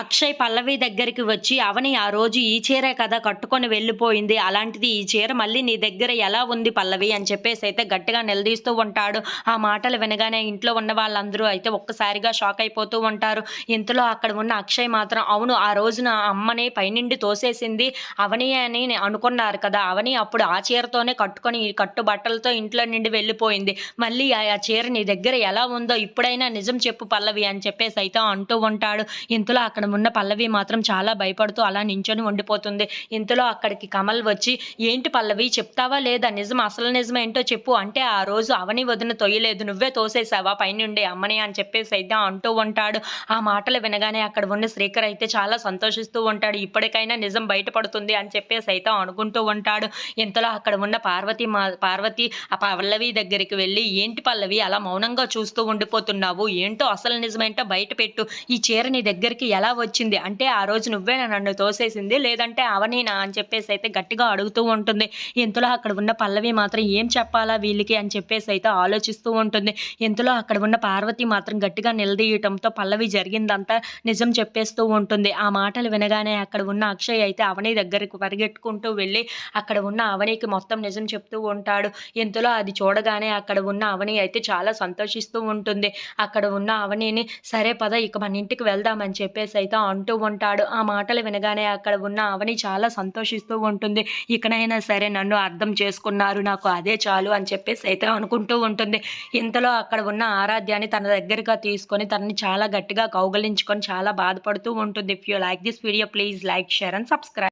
అక్షయ్ పల్లవి దగ్గరికి వచ్చి అవని ఆ రోజు ఈ చీరే కదా కట్టుకొని వెళ్ళిపోయింది. అలాంటిది ఈ చీర మళ్ళీ నీ దగ్గర ఎలా ఉంది పల్లవి? అని చెప్పేసి అయితే గట్టిగా నిలదీస్తూ ఉంటాడు. ఆ మాటలు వినగానే ఇంట్లో ఉన్న వాళ్ళందరూ అయితే ఒక్కసారిగా షాక్ అయిపోతూ ఉంటారు. ఇంతలో అక్కడ ఉన్న అక్షయ్ మాత్రం అవును ఆ రోజున అమ్మని పైనుండి తోసేసింది అవని అని అనుకున్నారు కదా. అవని అప్పుడు ఆ చీరతోనే కట్టుకొని కట్టు బట్టలతో ఇంట్లో నుండి వెళ్ళిపోయింది. మళ్ళీ ఆ చీర నీ దగ్గర ఎలా ఉందో ఇప్పుడైనా నిజం చెప్పు పల్లవి అని చెప్పేసి అయితే అంటూ ఉంటాడు. ఇంతలో అక్కడ ఉన్న పల్లవి మాత్రం చాలా భయపడుతూ అలా నించొని ఉండిపోతుంది. ఇంతలో అక్కడికి కమల్ వచ్చి ఏంటి పల్లవి చెప్తావా లేదా? నిజం అసలు నిజం ఏంటో చెప్పు. అంటే ఆ రోజు అవని వదిన తొయ్యలేదు. నువ్వే తోసేసావా పైనుండి? అమ్మని అని చెప్పేసి అయితే అంటూ ఉంటాడు. ఆ మాటలు వినగానే అక్కడ ఉన్న శ్రీకర్ అయితే చాలా సంతోషిస్తూ ఉంటాడు. ఇప్పటికైనా నిజం బయటపడుతుంది అని చెప్పేసి అయితే అనుకుంటూ ఉంటాడు. ఇంతలో అక్కడ ఉన్న పార్వతి మా పార్వతి ఆ పల్లవి దగ్గరికి వెళ్ళి ఏంటి పల్లవి అలా మౌనంగా చూస్తూ ఉండిపోతున్నావు? ఏంటో అసలు నిజమేంటో బయట పెట్టు. ఈ చీర నీ దగ్గరికి ఎలా వచ్చింది. అంటే ఆ రోజు నువ్వే నన్ను తోసేసింది. లేదంటే అవనీనా అని చెప్పేసి అయితే గట్టిగా అడుగుతూ ఉంటుంది. ఇంతలో అక్కడ ఉన్న పల్లవి మాత్రం ఏం చెప్పాలా వీళ్ళకి అని చెప్పేసి అయితే ఆలోచిస్తూ ఉంటుంది. ఇంతలో అక్కడ ఉన్న పార్వతి మాత్రం గట్టిగా నిలదీయటంతో పల్లవి జరిగిందంతా నిజం చెప్పేస్తూ ఉంటుంది. ఆ మాటలు వినగానే అక్కడ ఉన్న అక్షయ్ అయితే అవని దగ్గరికి పరిగెట్టుకుంటూ వెళ్ళి అక్కడ ఉన్న అవనికి మొత్తం నిజం చెప్తూ ఉంటాడు. ఇంతలో అది చూడగానే అక్కడ ఉన్న అవని అయితే చాలా సంతోషిస్తూ ఉంటుంది. అక్కడ ఉన్న అవనిని సరే పద ఇక మన ఇంటికి వెళ్దామని చెప్పేసి అయితే అంటూ ఉంటాడు ఆ మాటలు వినగానే అక్కడ ఉన్న అవని చాలా సంతోషిస్తూ ఉంటుంది. ఇకనైనా సరే నన్ను అర్థం చేసుకున్నారు నాకు అదే చాలు అని చెప్పేసి అయితే అనుకుంటూ ఉంటుంది. ఇంతలో అక్కడ ఉన్న ఆరాధ్యాన్ని తన దగ్గరగా తీసుకొని తనని చాలా గట్టిగా కౌగలించుకొని చాలా బాధపడుతూ ఉంటుంది. If you like this video please like share and subscribe